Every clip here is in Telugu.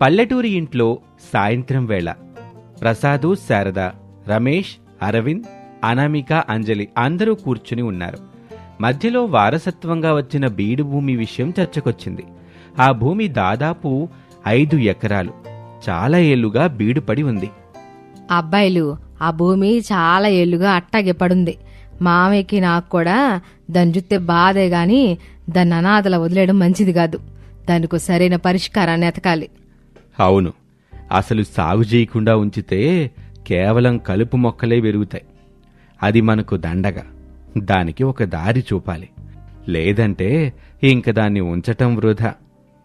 పల్లెటూరి ఇంట్లో సాయంత్రం వేళ. ప్రసాదు శారద రమేష్ అరవింద్ అనామిక అంజలి అందరూ కూర్చుని ఉన్నారు. మధ్యలో వారసత్వంగా వచ్చిన బీడు భూమి విషయం చర్చకొచ్చింది. ఆ భూమి దాదాపు ఐదు ఎకరాలు. చాలా ఏళ్ళుగా బీడుపడి ఉంది. అబ్బాయిలు ఆ భూమి చాలా ఏళ్ళుగా అట్టాగే పడుంది. మామయ్యకి నాకు కూడా దాన్ని చూస్తే బాధే గాని దాన్ని అనాథల వదిలేయడం మంచిది కాదు. దానికి సరైన పరిష్కారాన్ని ఎతకాలి. అవును. అసలు సాగు చేయకుండా ఉంచితే కేవలం కలుపు మొక్కలే పెరుగుతాయి. అది మనకు దండగ. దానికి ఒక దారి చూపాలి. లేదంటే ఇంక దాన్ని ఉంచటం వృధా.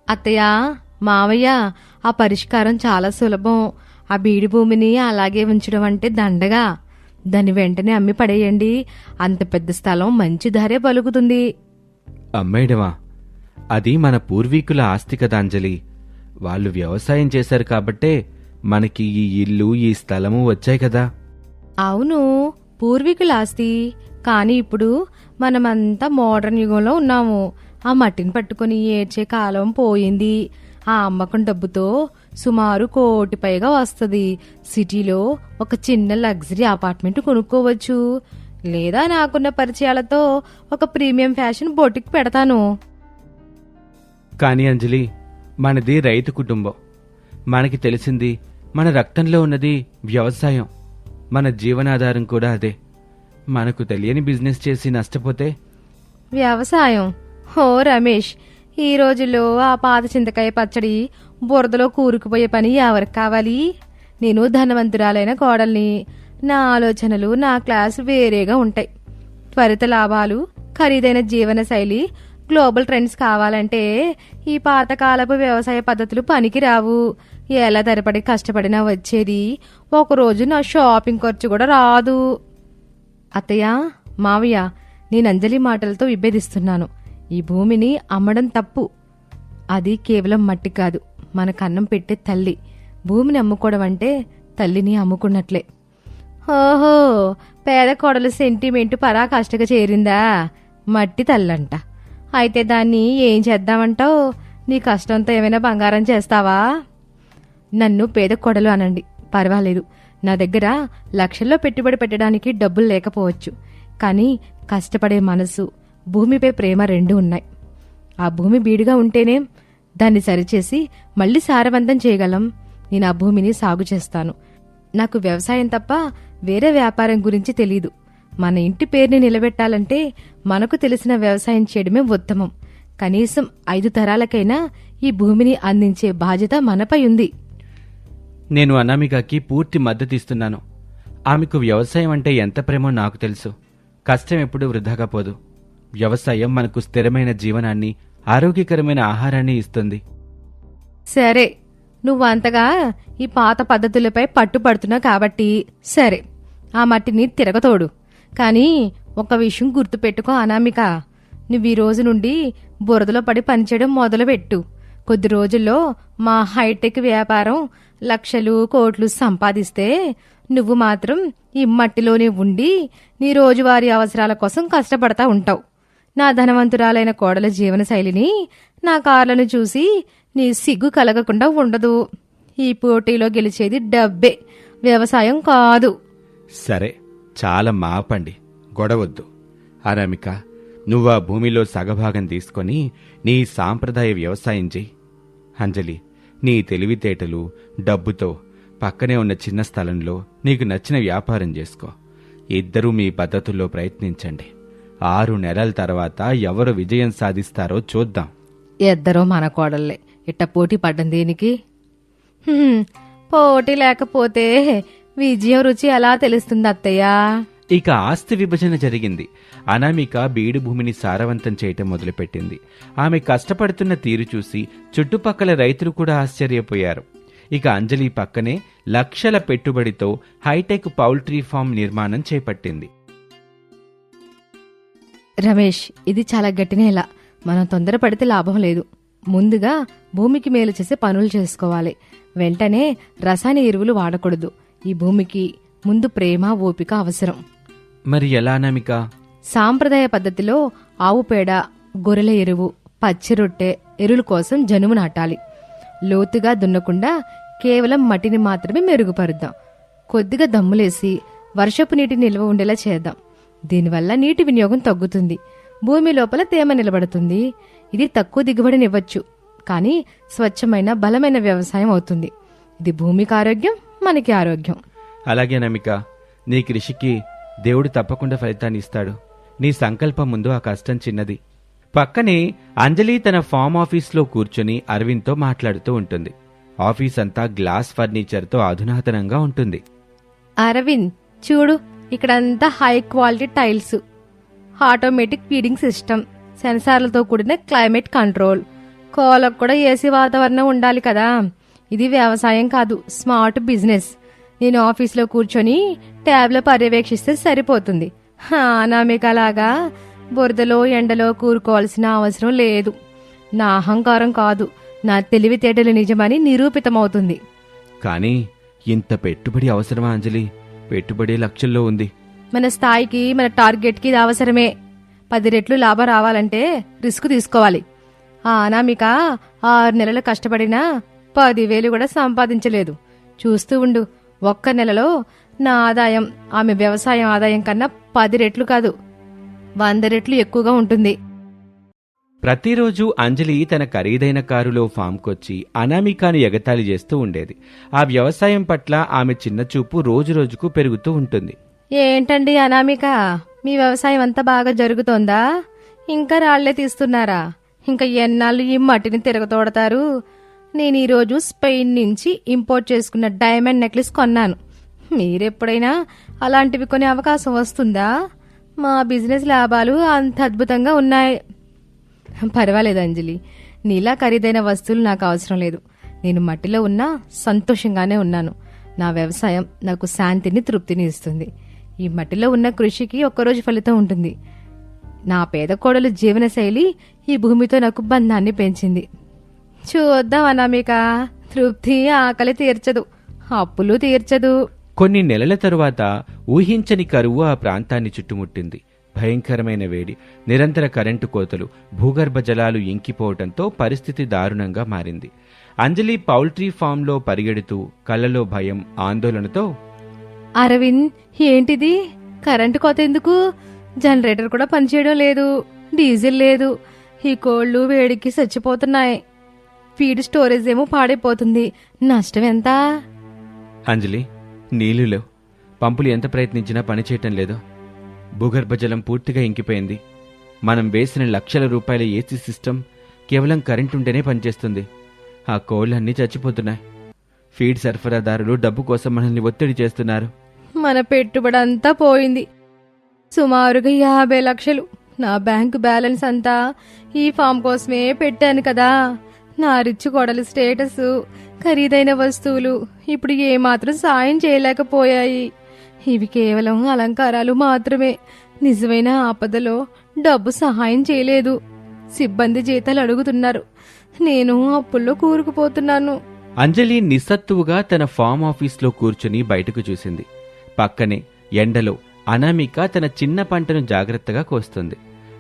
అత్తయ్య మావయ్య ఆ పరిష్కారం చాలా సులభం. ఆ బీడి భూమిని అలాగే ఉంచడం అంటే దండగా. దాన్ని వెంటనే అమ్మి పడేయండి. అంత పెద్ద స్థలం మంచి ధరే పలుకుతుంది. అమ్మేయడమా అది మన పూర్వీకుల ఆస్తి కదా అంజలి. వాళ్ళు వ్యవసాయం చేశారు కాబట్టే మనకి ఈ ఇల్లు ఈ స్థలము వచ్చాయి కదా. అవును పూర్వీకుల ఆస్తి. కానీ ఇప్పుడు మనమంతా మోడర్న్ యుగంలో ఉన్నాము. ఆ మట్టిని పట్టుకుని ఏడ్చే కాలం పోయింది. ఆ అమ్మకం డబ్బుతో సుమారు కోటి పైగా వస్తుంది. సిటీలో ఒక చిన్న లగ్జరీ అపార్ట్మెంట్ కొనుక్కోవచ్చు. లేదా నాకున్న పరిచయాలతో ఒక ప్రీమియం ఫ్యాషన్ బొటిక్ పెడతాను. కానీ అంజలి మనది రైతు కుటుంబం. మనకి తెలిసింది మన రక్తంలో ఉన్నది వ్యవసాయం. మన జీవనాధారం కూడా అదే. మనకు తెలియని బిజినెస్ చేసి నష్టపోతే? వ్యవసాయం. ఓ రమేష్ ఈ రోజుల్లో ఆ పాత చింతకాయ పచ్చడి బురదలో కూరుకుపోయే పని ఎవరికి కావాలి? నేను ధనవంతురాలైన కోడల్ని. నా ఆలోచనలు నా క్లాస్ వేరేగా ఉంటాయి. త్వరిత లాభాలు ఖరీదైన జీవన శైలి గ్లోబల్ ట్రెండ్స్ కావాలంటే ఈ పాతకాలపు వ్యవసాయ పద్ధతులు పనికిరావు. ఎలా తరపడి కష్టపడినా వచ్చేది ఒకరోజు నా షాపింగ్ ఖర్చు కూడా రాదు. అత్తయ్య మావయ్య నేను అంజలి మాటలతో విభేదిస్తున్నాను. ఈ భూమిని అమ్మడం తప్పు. అది కేవలం మట్టి కాదు మన కన్నం పెట్టే తల్లి. భూమిని అమ్ముకోవడం అంటే తల్లిని అమ్ముకున్నట్లే. ఓహో పేద కోడలు సెంటిమెంట్ పరాకాష్ఠగా చేరిందా? మట్టి తల్లంట. అయితే దాన్ని ఏం చేద్దామంటావు? నీ కష్టంతో ఏమైనా బంగారం చేస్తావా? నన్ను పేద కొడలు అనండి. పర్వాలేదు. నా దగ్గర లక్షల్లో పెట్టుబడి పెట్టడానికి డబ్బులు లేకపోవచ్చు. కానీ కష్టపడే మనసు భూమిపై ప్రేమ రెండు ఉన్నాయి. ఆ భూమి బీడుగా ఉంటేనే దాన్ని సరిచేసి మళ్ళీ సారవంతం చేయగలం. నేను ఆ భూమిని సాగు చేస్తాను. నాకు వ్యవసాయం తప్ప వేరే వ్యాపారం గురించి తెలీదు. మన ఇంటి పేరుని నిలబెట్టాలంటే మనకు తెలిసిన వ్యవసాయం చేయడమే ఉత్తమం. కనీసం ఐదు తరాలకైనా ఈ భూమిని అందించే బాధ్యత మనపై ఉంది. నేను అనామికకి పూర్తి మద్దతు ఇస్తున్నాను. ఆమెకు వ్యవసాయం అంటే ఎంత ప్రేమో నాకు తెలుసు. కష్టం ఎప్పుడూ వృధాగా పోదు. వ్యవసాయం మనకు స్థిరమైన జీవనాన్ని ఆరోగ్యకరమైన ఆహారాన్ని ఇస్తుంది. సరే నువ్వు అంతగా ఈ పాత పద్ధతులపై పట్టుపడుతున్నావు కాబట్టి సరే ఆ మట్టిని తిరగతోడు. కానీ ఒక విషయం గుర్తుపెట్టుకో అనామిక. నువ్వు ఈ రోజు నుండి బురదలో పడి పనిచేయడం మొదలుపెట్టు. కొద్ది రోజుల్లో మా హైటెక్ వ్యాపారం లక్షలు కోట్లు సంపాదిస్తే నువ్వు మాత్రం ఈ మట్టిలోనే ఉండి నీ రోజువారీ అవసరాల కోసం కష్టపడతా ఉంటావు. నా ధనవంతురాలైన కోడల జీవనశైలిని నా కార్లను చూసి నీ సిగ్గు కలగకుండా ఉండదు. ఈ పోటీలో గెలిచేది డబ్బే వ్యవసాయం కాదు. సరే చాలా మాపండి గొడవద్దు. అనామిక నువ్వు ఆ భూమిలో సగభాగం తీసుకొని నీ సాంప్రదాయ వ్యవసాయం చెయ్యి. అంజలి నీ తెలివితేటలు డబ్బుతో పక్కనే ఉన్న చిన్న స్థలంలో నీకు నచ్చిన వ్యాపారం చేసుకో. ఇద్దరూ మీ పద్ధతుల్లో ప్రయత్నించండి. ఆరు నెలల తర్వాత ఎవరు విజయం సాధిస్తారో చూద్దాం. ఇద్దరూ మన కోడళ్ళే. ఇట్ట పోటీ పడ్డం దేనికి? పోటీ లేకపోతే విజయం రుచి ఎలా తెలుస్తుంది అత్తయ్యా? ఇక ఆస్తి విభజన జరిగింది. అనామిక బీడు భూమిని సారవంతం చేయటం మొదలుపెట్టింది. ఆమె కష్టపడుతున్న తీరు చూసి చుట్టుపక్కల రైతులు కూడా ఆశ్చర్యపోయారు. ఇక అంజలి పక్కనే లక్షల పెట్టుబడితో హైటెక్ పౌల్ట్రీ ఫామ్ నిర్మాణం చేపట్టింది. రమేష్ ఇది చాలా గట్టి నేల మనం తొందరపడితే లాభం లేదు. ముందుగా భూమికి మేలు చేసే పనులు చేసుకోవాలి. వెంటనే రసాయన ఎరువులు వాడకూడదు. ఈ భూమికి ముందు ప్రేమ ఓపిక అవసరం. మరి ఎలా అనామిక? సాంప్రదాయ పద్ధతిలో ఆవు పేడ గొర్రెల ఎరువు పచ్చి రొట్టె ఎరువుల కోసం జనుము నాటాలి. లోతుగా దున్నకుండా కేవలం మట్టిని మాత్రమే మెరుగుపరుద్దాం. కొద్దిగా దమ్ములేసి వర్షపు నీటి నిల్వ ఉండేలా చేద్దాం. దీనివల్ల నీటి వినియోగం తగ్గుతుంది. భూమి లోపల తేమ నిలబడుతుంది. ఇది తక్కువ దిగుబడినివ్వచ్చు. కానీ స్వచ్ఛమైన బలమైన వ్యవసాయం అవుతుంది. ఇది భూమికి ఆరోగ్యం మనకి ఆరోగ్యం. అలాగే నమిక నీ కృషికి దేవుడు తప్పకుండా ఫలితాన్ని ఇస్తాడు. నీ సంకల్పం ముందు ఆ కష్టం చిన్నది. పక్కనే అంజలి తన ఫామ్ ఆఫీస్లో కూర్చొని అరవింద్తో మాట్లాడుతూ ఉంటుంది. ఆఫీస్ అంతా గ్లాస్ ఫర్నిచర్తో అధునాతనంగా ఉంటుంది. అరవింద్ చూడు ఇక్కడంతా high quality tiles automatic feeding system సెన్సార్లతో కూడిన క్లైమేట్ కంట్రోల్ కోలకు కూడా ఏసీ వాతావరణం ఉండాలి కదా. ఇది వ్యవసాయం కాదు స్మార్ట్ బిజినెస్. నేను ఆఫీస్లో కూర్చొని ట్యాబ్లో పర్యవేక్షిస్తే సరిపోతుంది. అనామికలాగా బురదలో ఎండలో కూరుకోవాల్సిన అవసరం లేదు. నా అహంకారం కాదు నా తెలివితేటలు నిజమని నిరూపితమవుతుంది. కానీ ఇంత పెట్టుబడి అవసరమా అంజలి? పెట్టుబడి లక్షల్లో ఉంది. మన స్థాయికి మన టార్గెట్కి ఇది అవసరమే. పది రెట్లు లాభం రావాలంటే రిస్క్ తీసుకోవాలి. ఆ అనామిక ఆరు నెలలు కష్టపడినా పదివేలు కూడా సంపాదించలేదు. చూస్తూ ఉండు ఒక్క నెలలో నా ఆదాయం ఆమె వ్యవసాయం ఆదాయం కన్నా పది రెట్లు కాదు. వంద రెట్లు ఎక్కువగా ఉంటుంది. ప్రతిరోజు అంజలి తన ఖరీదైన కారులో ఫామ్కొచ్చి అనామికాను ఎగతాళి చేస్తూ ఉండేది. ఆ వ్యవసాయం పట్ల ఆమె చిన్న చూపు రోజురోజుకు పెరుగుతూ ఉంటుంది. ఏంటండి అనామిక? మీ వ్యవసాయం అంతా బాగా జరుగుతోందా? ఇంకా రాళ్ళే తీస్తున్నారా? ఇంకా ఎన్నాళ్ళు ఈ మట్టిని తిరగతోడతారు నేను ఈరోజు స్పెయిన్ నుంచి ఇంపోర్ట్ చేసుకున్న డైమండ్ నెక్లెస్ కొన్నాను. మీరెప్పుడైనా అలాంటివి కొనే అవకాశం వస్తుందా? మా బిజినెస్ లాభాలు అంత అద్భుతంగా ఉన్నాయి. పర్వాలేదు అంజలి. నీలా ఖరీదైన వస్తువులు నాకు అవసరం లేదు. నేను మట్టిలో ఉన్నా సంతోషంగానే ఉన్నాను. నా వ్యవసాయం నాకు శాంతిని తృప్తిని ఇస్తుంది. ఈ మట్టిలో ఉన్న కృషికి ఒక్కరోజు ఫలితం ఉంటుంది. నా పేద కోడలు జీవనశైలి ఈ భూమితో నాకు బంధాన్ని పెంచింది. చూద్దాం అనామిక తృప్తి ఆకలి తీర్చదు. అప్పులు తీర్చదు. కొన్ని నెలల తరువాత ఊహించని కరువు ఆ ప్రాంతాన్ని చుట్టుముట్టింది. భయంకరమైన వేడి నిరంతర కరెంటు కోతలు భూగర్భ జలాలు ఇంకిపోవటంతో పరిస్థితి దారుణంగా మారింది. అంజలి పౌల్ట్రీ ఫామ్లో పరిగెడుతూ కళ్ళలో భయం ఆందోళనతో అరవింద్ ఏంటిది? కరెంటు కోత ఎందుకు? జనరేటర్ కూడా పనిచేయడం లేదు. డీజిల్ లేదు. ఈ కోళ్ళు వేడికి చచ్చిపోతున్నాయి. ఫీడ్ స్టోరేజ్ ఏమో పాడైపోతుంది. నష్టం ఎంత? అంజలి నీళ్ళు లేవు. పంపులు ఎంత ప్రయత్నించినా పనిచేయటం లేదు. భూగర్భ జలం పూర్తిగా ఇంకిపోయింది. మనం వేసిన లక్షల రూపాయల ఏసీ సిస్టమ్ కేవలం కరెంట్ ఉంటేనే పనిచేస్తుంది. ఆ కోళ్ళన్నీ చచ్చిపోతున్నాయి. ఫీడ్ సరఫరాదారులు డబ్బు కోసం మనల్ని ఒత్తిడి చేస్తున్నారు. మన పెట్టుబడి అంతా పోయింది. సుమారుగా యాభై లక్షలు. నా బ్యాంకు బ్యాలెన్స్ అంతా ఈ ఫామ్ కోసమే పెట్టాను కదా. నా రిచ్చు కోడలి స్టేటస్ ఖరీదైన వస్తువులు ఇప్పుడు ఏమాత్రం సాయం చేయలేకపోయాయి. ఇవి కేవలం అలంకారాలు మాత్రమే. నిజమైన ఆపదలో డబ్బు సహాయం చేయలేదు. సిబ్బంది జీతాలు అడుగుతున్నారు. నేను అప్పుల్లో కూరుకుపోతున్నాను. అంజలి నిస్సత్తువుగా తన ఫామ్ ఆఫీస్లో కూర్చుని బయటకు చూసింది. పక్కనే ఎండలో అనామిక తన చిన్న పంటను జాగ్రత్తగా కోస్తుంది.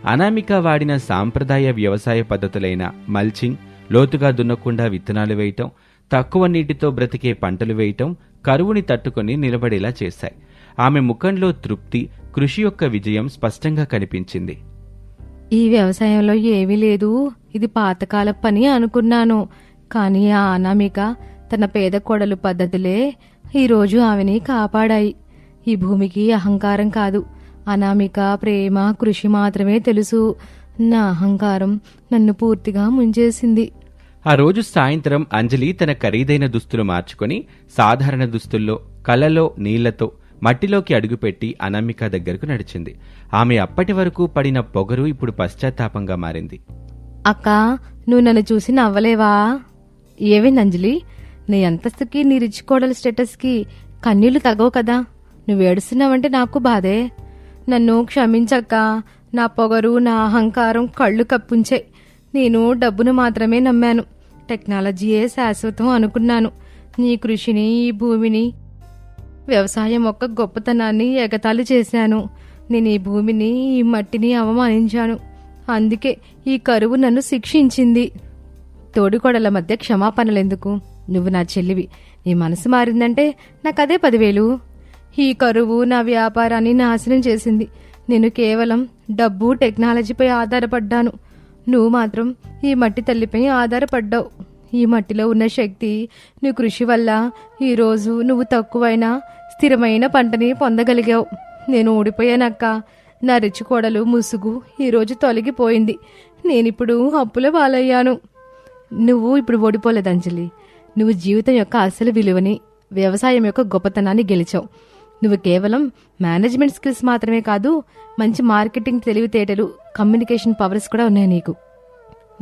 అనామిక వాడిన సాంప్రదాయ వ్యవసాయ పద్ధతులైన మల్చింగ్ లోతుగా దున్నకుండా విత్తనాలు వేయటం తక్కువ నీటితో బ్రతికే పంటలు వేయటం కరువుని తట్టుకొని నిలబడేలా చేశాయి. ఆమె ముఖంలో తృప్తి కృషి యొక్క విజయం స్పష్టంగా కనిపించింది. ఈ వ్యవసాయంలో ఏమీ లేదు. ఇది పాతకాల పని అనుకున్నాను. కానీ ఆ అనామిక తన పేద కోడలు పద్ధతులే ఈరోజు ఆమెని కాపాడాయి. ఈ భూమికి అహంకారం కాదు. అనామిక ప్రేమ కృషి మాత్రమే తెలుసు. నా అహంకారం నన్ను పూర్తిగా ముంచేసింది. ఆ రోజు సాయంత్రం అంజలి తన ఖరీదైన దుస్తులు మార్చుకొని సాధారణ దుస్తుల్లో కలలో నీళ్ళతో మట్టిలోకి అడుగుపెట్టి అనామిక దగ్గరకు నడిచింది. ఆమె అప్పటి వరకు పడిన పొగరు ఇప్పుడు పశ్చాత్తాపంగా మారింది. అక్క నువ్వు నన్ను చూసి నవ్వలేవా? ఏవేంది అంజలి? నీ అంతస్తుకి నీ రిచ్ కోడల స్టేటస్కి కన్నీళ్ళు తగవు కదా. నువ్వు ఏడుస్తున్నావంటే నాకు బాధే. నన్ను క్షమించక్క. నా పొగరు నా అహంకారం కళ్ళు కప్పుంచే. నేను డబ్బును మాత్రమే నమ్మాను. టెక్నాలజీయే శాశ్వతం అనుకున్నాను. నీ కృషిని ఈ భూమిని వ్యవసాయం యొక్క గొప్పతనాన్ని ఎగతాళి చేశాను. నేను ఈ భూమిని ఈ మట్టిని అవమానించాను. అందుకే ఈ కరువు నన్ను శిక్షించింది. తోడుకోడల మధ్య క్షమాపణలెందుకు? నువ్వు నా చెల్లివి. నీ మనసు మారిందంటే నాకదే పదివేలు. ఈ కరువు నా వ్యాపారాన్ని నాశనం చేసింది. నేను కేవలం డబ్బు టెక్నాలజీపై ఆధారపడ్డాను. నువ్వు మాత్రం ఈ మట్టి తల్లిపై ఆధారపడ్డావు. ఈ మట్టిలో ఉన్న శక్తి నీ కృషి వల్ల ఈరోజు నువ్వు తక్కువైన స్థిరమైన పంటని పొందగలిగావు. నేను ఓడిపోయానక్క నా రిచి ముసుగు ఈరోజు తొలగిపోయింది. నేనిప్పుడు అప్పుల పాలయ్యాను. నువ్వు ఇప్పుడు ఓడిపోలేదు అంజలి. నువ్వు జీవితం యొక్క అసలు విలువని వ్యవసాయం యొక్క గొప్పతనాన్ని గెలిచావు. నువ్వు కేవలం మేనేజ్మెంట్ స్కిల్స్ మాత్రమే కాదు మంచి మార్కెటింగ్ తెలివితేటలు కమ్యూనికేషన్ పవర్స్ కూడా ఉన్నాయి నీకు.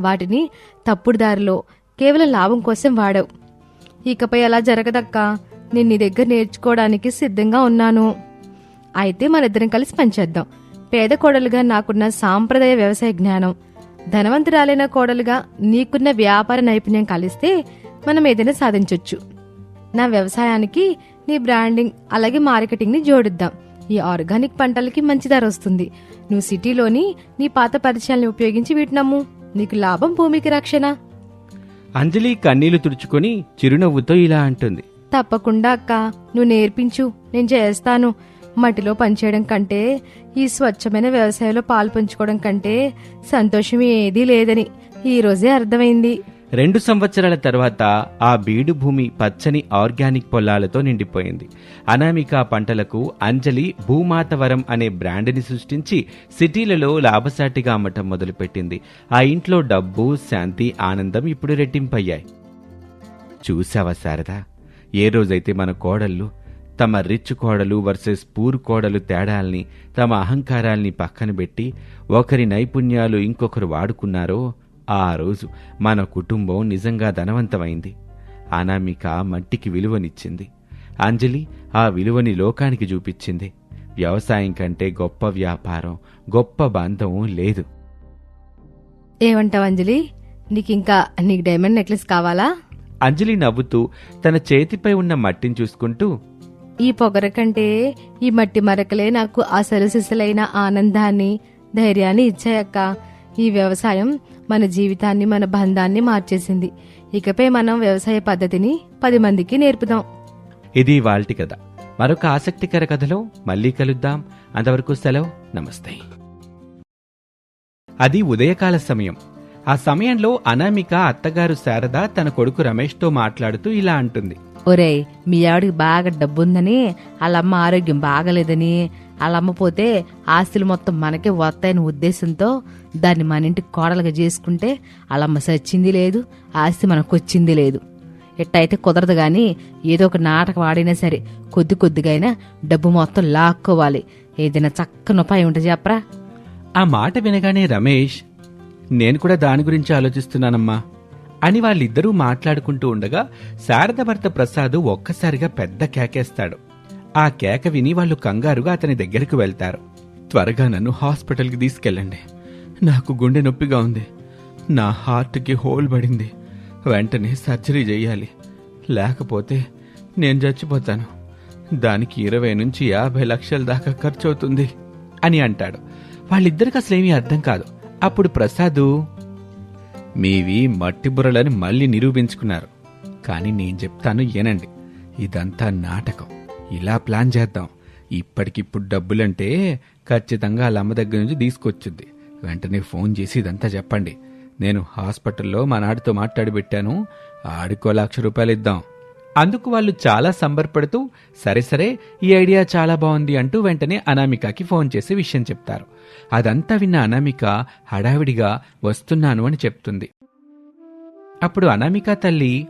వాటిని తప్పుడు దారిలో కేవలం లాభం కోసం వాడావు. ఇకపై అలా జరగదక్క. నేను నీ దగ్గర నేర్చుకోవడానికి సిద్ధంగా ఉన్నాను. అయితే మనిద్దరం కలిసి పనిచేద్దాం. పేద కోడలుగా నాకున్న సాంప్రదాయ వ్యవసాయ జ్ఞానం. ధనవంతురాలైన కోడలుగా నీకున్న వ్యాపార నైపుణ్యం కలిస్తే మనం ఏదైనా సాధించవచ్చు నా వ్యవసాయానికి నీ బ్రాండింగ్ అలాగే మార్కెటింగ్ని జోడిద్దాం. ఈ ఆర్గానిక్ పంటలకి మంచి ధర వస్తుంది. నువ్వు సిటీలోని నీ పాత పరిచయాల్ని ఉపయోగించి వీటినమ్ము నీకు లాభం భూమికి రక్షణ. అంజలి కన్నీళ్ళు తుడుచుకొని చిరునవ్వుతో ఇలా అంటుంది. తప్పకుండా అక్క. నువ్వు నేర్పించు. నేను చేస్తాను. మట్టిలో పనిచేయడం కంటే ఈ స్వచ్ఛమైన వ్యవసాయంలో పాలు పంచుకోవడం కంటే సంతోషం ఏదీ లేదని. ఈ రోజే అర్థమైంది. రెండు సంవత్సరాల తర్వాత ఆ బీడు భూమి పచ్చని ఆర్గానిక్ పొలాలతో నిండిపోయింది. అనామిక పంటలకు అంజలి భూమాతవరం అనే బ్రాండ్ని సృష్టించి సిటీలలో లాభసాటిగా అమ్మటం మొదలుపెట్టింది. ఆ ఇంట్లో డబ్బు శాంతి ఆనందం ఇప్పుడు రెట్టింపయ్యాయి. చూసావా శారదా? ఏ రోజైతే మన కోడళ్ళు తమ రిచ్ కోడలు వర్సెస్ పూర్ కోడలు తేడాల్ని తమ అహంకారాల్ని పక్కన పెట్టి ఒకరి నైపుణ్యాలు ఇంకొకరు వాడుకున్నారో ఆ రోజు మన కుటుంబం నిజంగా ధనవంతమైంది. అనామిక మట్టికి విలువనిచ్చింది. అంజలి ఆ విలువని లోకానికి చూపించింది. వ్యవసాయం కంటే గొప్ప వ్యాపారం గొప్ప బంధం లేదు. ఏమంటావు అంజలి? నీకింకా నీకు డైమండ్ నెక్లెస్ కావాలా? అంజలి నవ్వుతూ తన చేతిపై ఉన్న మట్టిని చూసుకుంటూ ఈ పొగర కంటే ఈ మట్టి మరకలే నాకు అసలు సిసలైన ఆనందాన్ని ధైర్యాన్ని ఇచ్చాయక్క. ఈ వ్యవసాయం మన జీవితాన్ని మన బంధాన్ని మార్చేసింది. ఇకపై మనం వ్యవసాయ పద్ధతిని పది మందికి నేర్పుదాం. ఇది వాల్టి కథ. మరొక ఆసక్తికర కథలో మళ్ళీ కలుద్దాం. అంతవరకు సెలవు. నమస్తే. అది ఉదయకాల సమయం. ఆ సమయంలో అనామిక అత్తగారు శారద తన కొడుకు రమేష్తో మాట్లాడుతూ ఇలా అంటుంది. ఒరేయ్ మీ ఆవిడకి బాగా డబ్బుందని వాళ్ళమ్మ ఆరోగ్యం బాగలేదని వాళ్ళమ్మ పోతే ఆస్తులు మొత్తం మనకే వస్తాయని ఉద్దేశంతో దాన్ని మన ఇంటికి కోడలుగా చేసుకుంటే అలమ్మ సచ్చింది లేదు ఆస్తి మనకు వచ్చింది లేదు. ఎట్టయితే కుదరదు కానీ ఏదో ఒక నాటకం ఆడినా సరే కొద్ది కొద్దిగా అయినా డబ్బు మొత్తం లాక్కోవాలి. ఏదైనా చక్కని ఉపాయం ఉంటే చెప్పరా? ఆ మాట వినగానే రమేష్ నేను కూడా దాని గురించి ఆలోచిస్తున్నానమ్మా. అని వాళ్ళిద్దరూ మాట్లాడుకుంటూ ఉండగా శారద భర్త ప్రసాద్ ఒక్కసారిగా పెద్ద కేకేస్తాడు. ఆ కేక విని వాళ్ళు కంగారుగా అతని దగ్గరికి వెళ్తారు. త్వరగా నన్ను హాస్పిటల్కి తీసుకెళ్ళండి. నాకు గుండె నొప్పిగా ఉంది. నా హార్ట్కి హోల్ పడింది. వెంటనే సర్జరీ చేయాలి. లేకపోతే నేను చచ్చిపోతాను. దానికి ఇరవై నుంచి యాభై లక్షల దాకా ఖర్చు అవుతుంది అని అంటాడు. వాళ్ళిద్దరికి అసలేమీ అర్థం కాదు. అప్పుడు ప్రసాదు మీవి మట్టి బుర్రలని మళ్ళీ నిరూపించుకున్నారు. కానీ నేను చెప్తాను ఏనండి ఇదంతా నాటకం. ఇలా ప్లాన్ చేద్దాం. ఇప్పటికిప్పుడు డబ్బులంటే ఖచ్చితంగా వాళ్ళ అమ్మ దగ్గర నుంచి తీసుకొచ్చుద్ది. వెంటనే ఫోన్ చేసి ఇదంతా చెప్పండి. నేను హాస్పిటల్లో మా నాడితో మాట్లాడి పెట్టాను. ఆడికో లక్ష రూపాయలు ఇద్దాం. అందుకు వాళ్ళు చాలా సంబరపడుతూ సరే సరే ఈ ఐడియా చాలా బాగుంది అంటూ వెంటనే అనామికకి ఫోన్ చేసి విషయం చెప్తారు. అదంతా విన్న అనామిక హడావిడిగా వస్తున్నాను అని చెప్తుంది. అప్పుడు అనామిక తల్లి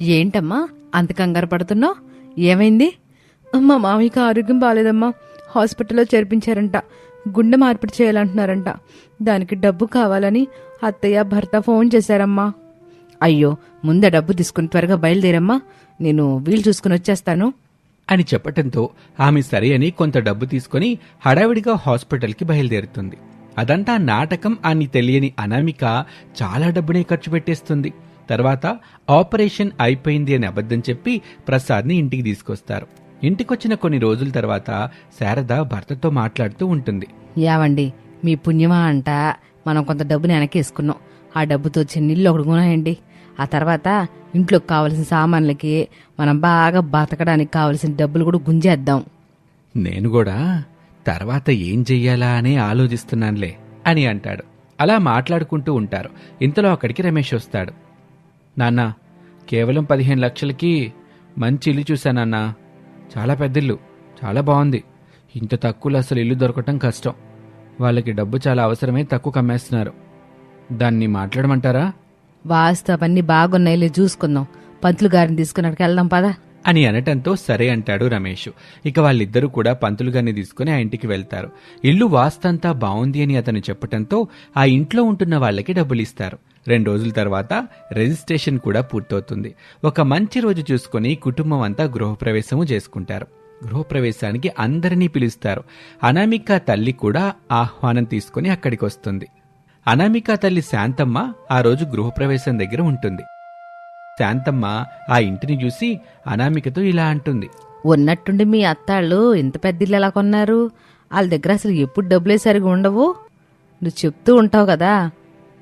ఏంటమ్మా అంత కంగారు పడుతున్నావు? ఏమైంది? అమ్మా మామయ్యకి ఆరోగ్యం బాగాలేదమ్మా హాస్పిటల్లో చేర్పించారంట. గుండె మార్పిడి చేయాలంటున్నారంట. దానికి డబ్బు కావాలని అత్తయ్య భర్త ఫోన్ చేశారమ్మా. అయ్యో ముందే డబ్బు తీసుకుని త్వరగా బయలుదేరమ్మా. నేను వీలు చూసుకుని వచ్చేస్తాను. అని చెప్పటంతో ఆమె సరే అని కొంత డబ్బు తీసుకొని హడావిడిగా హాస్పిటల్కి బయలుదేరుతుంది. అదంతా నాటకం అని తెలియని అనామిక చాలా డబ్బునే ఖర్చు పెట్టేస్తుంది. తర్వాత ఆపరేషన్ అయిపోయింది అని అబద్ధం చెప్పి ప్రసాద్ని ఇంటికి తీసుకొస్తారు. ఇంటికొచ్చిన కొన్ని రోజుల తర్వాత శారద భర్తతో మాట్లాడుతూ ఉంటుంది. యావండి మీ పుణ్యమా అంట? మనం కొంత డబ్బుని వెనకేసుకున్నాం. ఆ డబ్బుతో చిన్న ఇల్లు ఒకటి కొనాయండి ఆ తర్వాత ఇంట్లోకి కావలసిన సామాన్లకి మనం బాగా బతకడానికి కావలసిన డబ్బులు కూడా గుంజేద్దాం. నేను కూడా తర్వాత ఏం చెయ్యాలా అని ఆలోచిస్తున్నానులే అని అంటాడు. అలా మాట్లాడుకుంటూ ఉంటారు. ఇంతలో అక్కడికి రమేష్ వస్తాడు. నాన్న కేవలం పదిహేను లక్షలకి మంచి ఇల్లు చూశానన్నా. చాలా పెద్ద ఇల్లు చాలా బాగుంది ఇంత తక్కువలో అసలు ఇల్లు దొరకటం కష్టం. వాళ్ళకి డబ్బు చాలా అవసరమే తక్కువ కమ్మేస్తున్నారు. దాన్ని మాట్లాడమంటారా? వాస్తు అవన్నీ బాగున్నాయిలే చూసుకుందాం. పంతులు గారిని తీసుకున్నట్టుకు వెళ్దాం పదా. అని అనటంతో సరే అంటాడు రమేష్. ఇక వాళ్ళిద్దరూ కూడా పంతులుగాన్ని తీసుకుని ఆ ఇంటికి వెళ్తారు. ఇల్లు వాస్తంతా బావుంది అని అతను చెప్పటంతో ఆ ఇంట్లో ఉంటున్న వాళ్ళకి డబ్బులు ఇస్తారు రెండు రోజుల తర్వాత రిజిస్ట్రేషన్ కూడా పూర్తవుతుంది. ఒక మంచి రోజు చూసుకుని కుటుంబం అంతా గృహప్రవేశము చేసుకుంటారు. గృహప్రవేశానికి అందరినీ పిలుస్తారు. అనామిక తల్లి కూడా ఆహ్వానం తీసుకుని అక్కడికి వస్తుంది అనామిక తల్లి శాంతమ్మ ఆ రోజు గృహప్రవేశం దగ్గర ఉంటుంది. శాంతమ్మ ఆ ఇంటిని చూసి అనామికతో ఇలా అంటుంది. ఉన్నట్టుండి మీ అత్తాళ్ళు ఇంత పెద్ద ఇల్లు ఎలా కొన్నారు? వాళ్ళ దగ్గర అసలు ఎప్పుడు డబ్బులే సరిగా ఉండవు. నువ్వు చెప్తూ ఉంటావు కదా.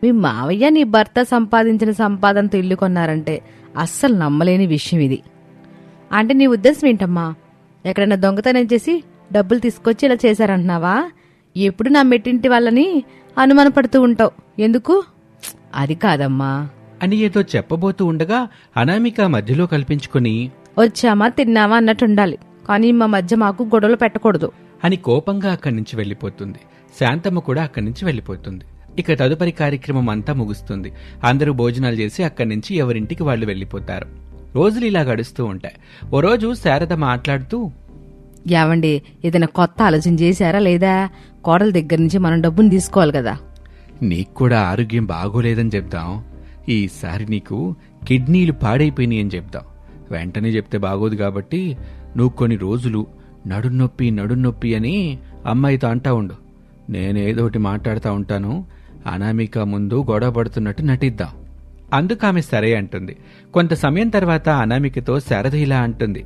మీ మావయ్య నీ భర్త సంపాదించిన సంపాదనతో ఇల్లు కొన్నారంటే అస్సలు నమ్మలేని విషయం ఇది. అంటే నీ ఉద్దేశం ఏంటమ్మా? ఎక్కడైనా దొంగతనం చేసి డబ్బులు తీసుకొచ్చి ఇలా చేశారంటున్నావా? ఎప్పుడు నా మెట్టింటి వాళ్ళని అనుమానపడుతూ ఉంటావు. ఎందుకు? "ప్చ్, అది కాదమ్మా. అని ఏదో చెప్పబోతూ ఉండగా అనామిక మధ్యలో కల్పించుకొని వచ్చామా తిన్నామా అన్నట్టు ఉండాలి కానీ మా మధ్య మాకు గొడవలు పెట్టకూడదు. అని కోపంగా అక్కడి నుంచి వెళ్ళిపోతుంది. శాంతమ్మ కూడా అక్కడి నుంచి వెళ్ళిపోతుంది. ఇక తదుపరి కార్యక్రమం అంతా ముగుస్తుంది. అందరూ భోజనాలు చేసి అక్కడి నుంచి ఎవరింటికి వాళ్ళు వెళ్ళిపోతారు. రోజులు ఇలా గడుస్తూ ఉంటాయి. ఓ రోజు శారద మాట్లాడుతూ ఏవండి ఏదైనా కొత్త ఆలోచన చేశారా లేదా? కోడల దగ్గర నుంచి మనం డబ్బుని తీసుకోవాలి కదా. నీకు కూడా ఆరోగ్యం బాగోలేదని చెప్దాం. ఈసారి నీకు కిడ్నీలు పాడైపోయినాయి అని చెప్దాం. వెంటనే చెప్తే బాగోదు కాబట్టి నువ్వు కొన్ని రోజులు నడునొప్పి నడునొప్పి అని అమ్మాయితో అంటా ఉండు. నేనేదోటి మాట్లాడుతూ ఉంటాను. అనామిక ముందు గొడవ పడుతున్నట్టు నటిద్దాం. అందుకు ఆమె సరే అంటుంది. కొంత సమయం తర్వాత అనామికతో శారద ఇలా అంటుంది.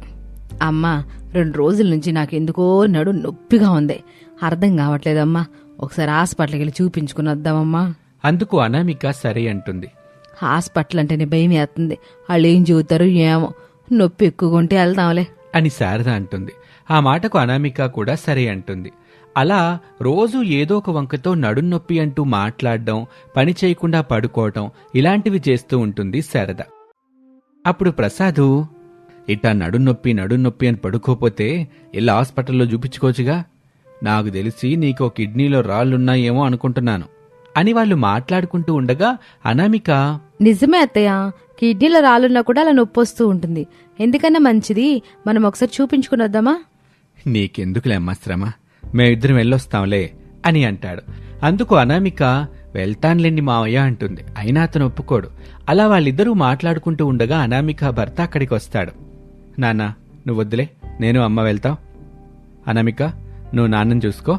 అమ్మా రెండు రోజుల నుంచి నాకు ఎందుకో నడు నొప్పిగా ఉంది. అర్థం కావట్లేదమ్మా. ఒకసారి హాస్పిటల్కి వెళ్ళి చూపించుకుని వద్దామమ్మా. అందుకు అనామిక సరే అంటుంది. హాస్పిటల్ అంటేనే భయం వేస్తుంది. వాళ్ళు ఏం చెబుతారు ఏమో. నొప్పి ఎక్కువగా ఉంటే వెళ్దాంలే అని శారద అంటుంది. ఆ మాటకు అనామిక కూడా సరే అంటుంది. అలా రోజు ఏదో ఒక వంకతో నడున్నొప్పి అంటూ మాట్లాడడం పని చేయకుండా పడుకోవటం ఇలాంటివి చేస్తూ ఉంటుంది శారద. అప్పుడు ప్రసాదు ఇట్టా నడున్నొప్పి నడున్నొప్పి అని పడుకోపోతే ఇలా హాస్పిటల్లో చూపించుకోవచ్చుగా? నాకు తెలిసి నీకో కిడ్నీలో రాళ్ళున్నాయేమో అనుకుంటున్నాను. అని వాళ్ళు మాట్లాడుకుంటూ ఉండగా అనామిక నిజమే అత్తయ్య కిడ్నీలో రాళ్ళున్నా కూడా అలా నొప్పి వస్తూ ఉంటుంది. ఎందుకన్నా మంచిది? మనం ఒకసారి చూపించుకుని వద్దామా? నీకెందుకులే అమ్మా శ్రమ? మేమిద్దరం వెళ్ళొస్తాంలే అని అంటాడు. అందుకు అనామిక వెళ్తాన్లేండి మావయ్య అంటుంది. అయినా అతను ఒప్పుకోడు. అలా వాళ్ళిద్దరూ మాట్లాడుకుంటూ ఉండగా అనామిక భర్త అక్కడికి వస్తాడు. నాన్న నువ్వు వద్దులే. నేను అమ్మ వెళ్తాం. అనామిక నువ్వు నాన్నని చూసుకో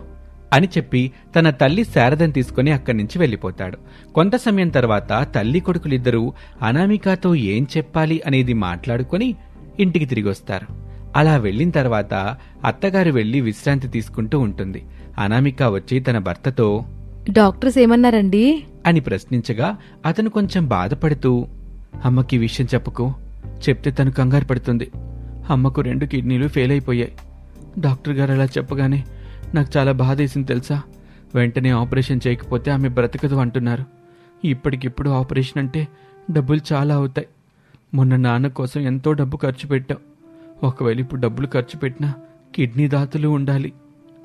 అని చెప్పి తన తల్లి శారదను తీసుకుని అక్కడి నుంచి వెళ్ళిపోతాడు. కొంత సమయం తర్వాత తల్లి కొడుకులిద్దరూ అనామికతో ఏం చెప్పాలి అనేది మాట్లాడుకొని ఇంటికి తిరిగి వస్తారు. అలా వెళ్ళిన తర్వాత అత్తగారు వెళ్ళి విశ్రాంతి తీసుకుంటూ ఉంటుంది. అనామిక వచ్చి తన భర్తతో డాక్టర్స్ ఏమన్నారండి? అని ప్రశ్నించగా అతను కొంచెం బాధపడుతూ అమ్మకి విషయం చెప్పుకో చెప్తే తను కంగారు పడుతుంది. అమ్మకు రెండు కిడ్నీలు ఫెయిల్ అయిపోయాయి. డాక్టర్ గారు అలా చెప్పగానే నాకు చాలా బాధేసింది తెలుసా? వెంటనే ఆపరేషన్ చేయకపోతే ఆమె బ్రతకదు అంటున్నారు. ఇప్పటికిప్పుడు ఆపరేషన్ అంటే డబ్బులు చాలా అవుతాయి. మొన్న నాన్న కోసం ఎంతో డబ్బు ఖర్చు పెట్టాం. ఒకవేళ ఇప్పుడు డబ్బులు ఖర్చు పెట్టినా కిడ్నీ దాతలు ఉండాలి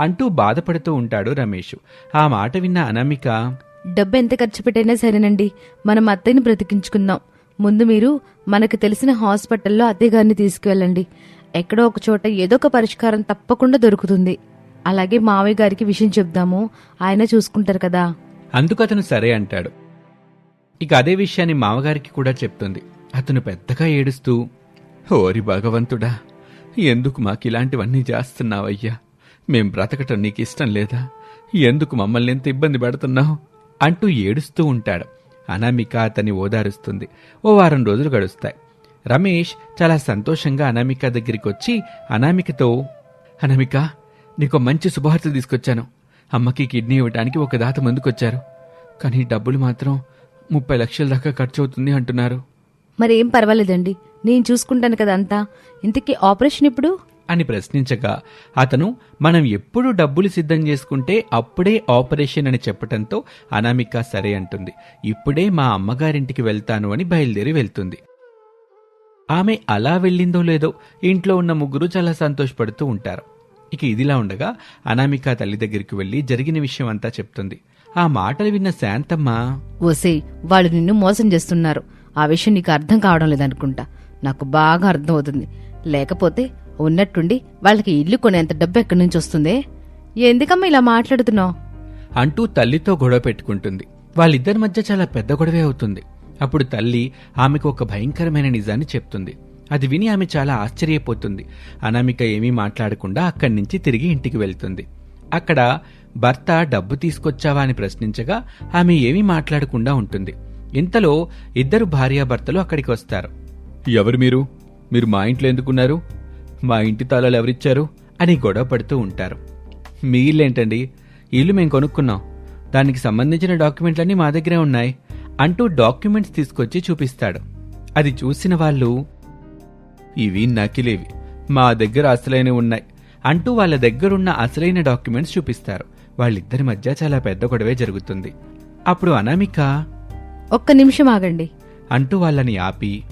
అంటూ బాధపడుతూ ఉంటాడు రమేష్. ఆ మాట విన్న అనామిక డబ్బు ఎంత ఖర్చు పెట్టైనా సరేనండి మనం అత్తయ్యని బ్రతికించుకుందాం. ముందు మీరు మనకు తెలిసిన హాస్పిటల్లో అత్తయ్య గారిని తీసుకువెళ్ళండి. ఎక్కడో ఒక చోట ఏదో ఒక పరిష్కారం తప్పకుండా దొరుకుతుంది. అలాగే మావయ్య గారికి విషయం చెప్దాము ఆయన చూసుకుంటారు కదా. అందుకు అతను సరే అంటాడు. ఇక అదే విషయాన్ని మామగారికి కూడా చెప్తుంది. అతను పెద్దగా ఏడుస్తూ ఓరి భగవంతుడా ఎందుకు మాకు ఇలాంటివన్నీ చేస్తున్నావయ్యా? మేం బ్రతకటం నీకు ఇష్టం లేదా? ఎందుకు మమ్మల్ని ఎంత ఇబ్బంది పెడుతున్నావు? అంటూ ఏడుస్తూ ఉంటాడు. అనామిక అతన్ని ఓదారుస్తుంది. ఓ వారం రోజులు గడుస్తాయి. రమేష్ చాలా సంతోషంగా అనామిక దగ్గరికి వచ్చి అనామికతో అనామిక నీకు మంచి శుభవార్త తీసుకొచ్చాను. అమ్మకి కిడ్నీ ఇవ్వడానికి ఒక దాత ముందుకొచ్చారు. కానీ డబ్బులు మాత్రం ముప్పై లక్షల దాకా ఖర్చు అవుతుంది అంటున్నారు. మరేం పర్వాలేదండి. నేను చూసుకుంటాను కదా అంతా. ఇంతకీ ఆపరేషన్ ఇప్పుడు అని ప్రశ్నించగా అతను మనం ఎప్పుడు డబ్బులు సిద్ధం చేసుకుంటే అప్పుడే ఆపరేషన్ అని చెప్పటంతో అనామిక సరే అంటుంది. ఇప్పుడే మా అమ్మగారింటికి వెళ్తాను అని బయలుదేరి వెళ్తుంది. ఆమె అలా వెళ్ళిందో లేదో ఇంట్లో ఉన్న ముగ్గురు చాలా సంతోషపడుతూ ఉంటారు. ఇక ఇదిలా ఉండగా అనామిక తల్లి దగ్గరికి వెళ్ళి జరిగిన విషయం అంతా చెప్తుంది. ఆ మాటలు విన్న శాంతమ్మ ఓసేయ్ వాళ్ళు నిన్ను మోసం చేస్తున్నారు. ఆ విషయం నీకు అర్థం కావడం లేదనుకుంటా. నాకు బాగా అర్థమవుతుంది. లేకపోతే ఉన్నట్టుండి వాళ్ళకి ఇల్లు కొనేంత డబ్బు ఎక్కడి నుంచి వస్తుందే? ఎందుకమ్మా ఇలా మాట్లాడుతున్నావు? అంటూ తల్లితో గొడవ పెట్టుకుంటుంది. వాళ్ళిద్దరి మధ్య చాలా పెద్ద గొడవే అవుతుంది. అప్పుడు తల్లి ఆమెకు ఒక భయంకరమైన నిజాన్ని చెప్తుంది. అది విని ఆమె చాలా ఆశ్చర్యపోతుంది. అనామిక ఏమీ మాట్లాడకుండా అక్కడి నుంచి తిరిగి ఇంటికి వెళ్తుంది. అక్కడ భర్త డబ్బు తీసుకొచ్చావా అని ప్రశ్నించగా ఆమె ఏమీ మాట్లాడకుండా ఉంటుంది. ఇంతలో ఇద్దరు భార్యాభర్తలు అక్కడికి వస్తారు. ఎవరు మీరు? మీరు మా ఇంట్లో ఎందుకున్నారు? మా ఇంటి తాళాలు ఎవరిచ్చారు? అని గొడవ పడుతూ ఉంటారు. మీ ఇల్లేంటండి? ఈ ఇల్లు మేము కొనుక్కున్నాం. దానికి సంబంధించిన డాక్యుమెంట్లన్నీ మా దగ్గరే ఉన్నాయి అంటూ డాక్యుమెంట్స్ తీసుకొచ్చి చూపిస్తాడు. అది చూసిన వాళ్ళు ఇవి నకిలీవి. మా దగ్గర అసలైనవి ఉన్నాయి అంటూ వాళ్ళ దగ్గరున్న అసలైన డాక్యుమెంట్స్ చూపిస్తారు. వాళ్ళిద్దరి మధ్య చాలా పెద్ద గొడవే జరుగుతుంది. అప్పుడు అనామిక ఒక్క నిమిషం ఆగండి. అంటూ వాళ్ళని ఆపి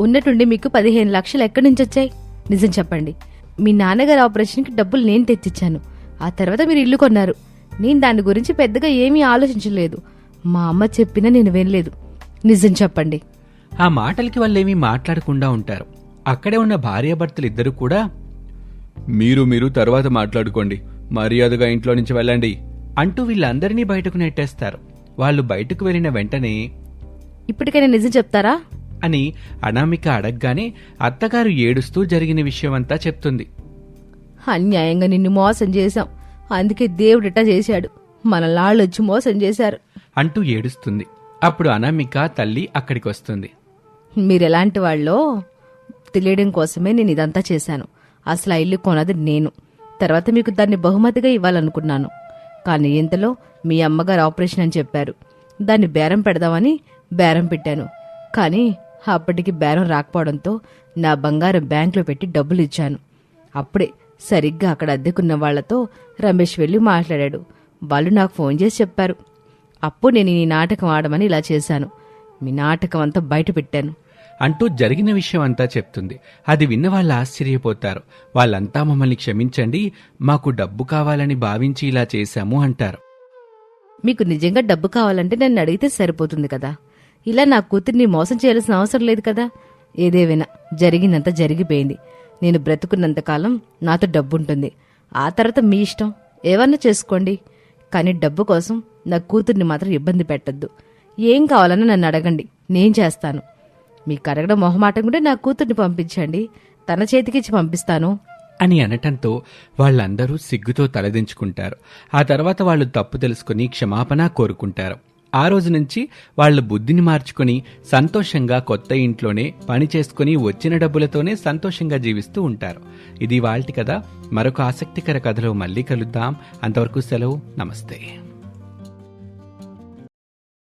ఉన్నట్టుండి మీకు పదిహేను లక్షలు ఎక్కడి నుంచి వచ్చాయి? నిజం చెప్పండి. మీ నాన్నగారి ఆపరేషన్కి డబ్బులు నేను తెచ్చిచ్చాను. ఆ తర్వాత మీరు ఇల్లు కొన్నారు. నేను దాని గురించి పెద్దగా ఏమీ ఆలోచించలేదు. మా అమ్మ చెప్పినా నేను వినలేదు. నిజం చెప్పండి. ఆ మాటలకి వాళ్ళేమీ మాట్లాడకుండా ఉంటారు. అక్కడే ఉన్న భార్యాభర్తలు ఇద్దరు కూడా మీరు మీరు తర్వాత మాట్లాడుకోండి. మర్యాదగా ఇంట్లో నుంచి వెళ్ళండి. అంటూ వీళ్ళందరినీ బయటకు నెట్టేస్తారు. వాళ్ళు బయటకు వెళ్ళిన వెంటనే ఇప్పటికైనా నిజం చెప్తారా? అని అనామిక అడగగానే అత్తగారు ఏడుస్తూ జరిగిన విషయమంతా చెప్తుంది. అన్యాయంగా నిన్ను మోసం చేశాం. అందుకే దేవుడిట చేశాడు. మన వచ్చి మోసం చేశారు. అంటూ ఏడుస్తుంది. అప్పుడు అనామిక తల్లి అక్కడికి వస్తుంది మీరెలాంటి వాళ్ళో తెలియడం కోసమే నేను ఇదంతా చేశాను. అసలు ఆ ఇల్లు కొనది నేను. తర్వాత మీకు దాన్ని బహుమతిగా ఇవ్వాలనుకున్నాను. కానీ ఇంతలో మీ అమ్మగారు ఆపరేషన్ అని చెప్పారు. దాన్ని బేరం పెడదామని బేరం పెట్టాను. కానీ అప్పటికి బేరం రాకపోవడంతో నా బంగారం బ్యాంకులో పెట్టి డబ్బులు ఇచ్చాను. అప్పుడే సరిగ్గా అక్కడ అద్దెకున్న వాళ్ళతో రమేష్ వెళ్ళి మాట్లాడాడు. వాళ్ళు నాకు ఫోన్ చేసి చెప్పారు. అప్పుడు నేను ఈ నాటకం ఆడమని ఇలా చేశాను. మీ నాటకం అంతా బయట పెట్టాను. అంటూ జరిగిన విషయం అంతా చెప్తుంది. అది విన్న వాళ్ళు ఆశ్చర్యపోతారు. వాళ్ళంతా మమ్మల్ని క్షమించండి. మాకు డబ్బు కావాలని భావించి ఇలా చేశాము అంటారు. మీకు నిజంగా డబ్బు కావాలంటే నన్ను అడిగితే సరిపోతుంది కదా? ఇలా నా కూతుర్ని మోసం చేయాల్సిన అవసరం లేదు కదా? ఏదేవైనా జరిగిందంతా జరిగిపోయింది. నేను బ్రతుకున్నంతకాలం నాతో డబ్బుంటుంది. ఆ తర్వాత మీ ఇష్టం. ఏమన్నా చేసుకోండి. కానీ డబ్బు కోసం నా కూతుర్ని మాత్రం ఇబ్బంది పెట్టద్దు. ఏం కావాలన్నా నన్ను అడగండి. నేను చేస్తాను. మీకు అడగడం మొహమాటం కూడా నా కూతుర్ని పంపించండి. తన చేతికిచ్చి పంపిస్తాను. అని అనటంతో వాళ్ళందరూ సిగ్గుతో తలదించుకుంటారు. ఆ తర్వాత వాళ్ళు తప్పు తెలుసుకుని క్షమాపణ కోరుకుంటారు. ఆ రోజు నుంచి వాళ్ళ బుద్ధిని మార్చుకుని సంతోషంగా కొత్త ఇంట్లోనే పని చేసుకుని వచ్చిన డబ్బులతోనే సంతోషంగా జీవిస్తూ ఉంటారు. ఇది వాళ్ళటి కథ. మరొక ఆసక్తికర కథలో మళ్ళీ కలుద్దాం. అంతవరకు సెలవు. నమస్తే.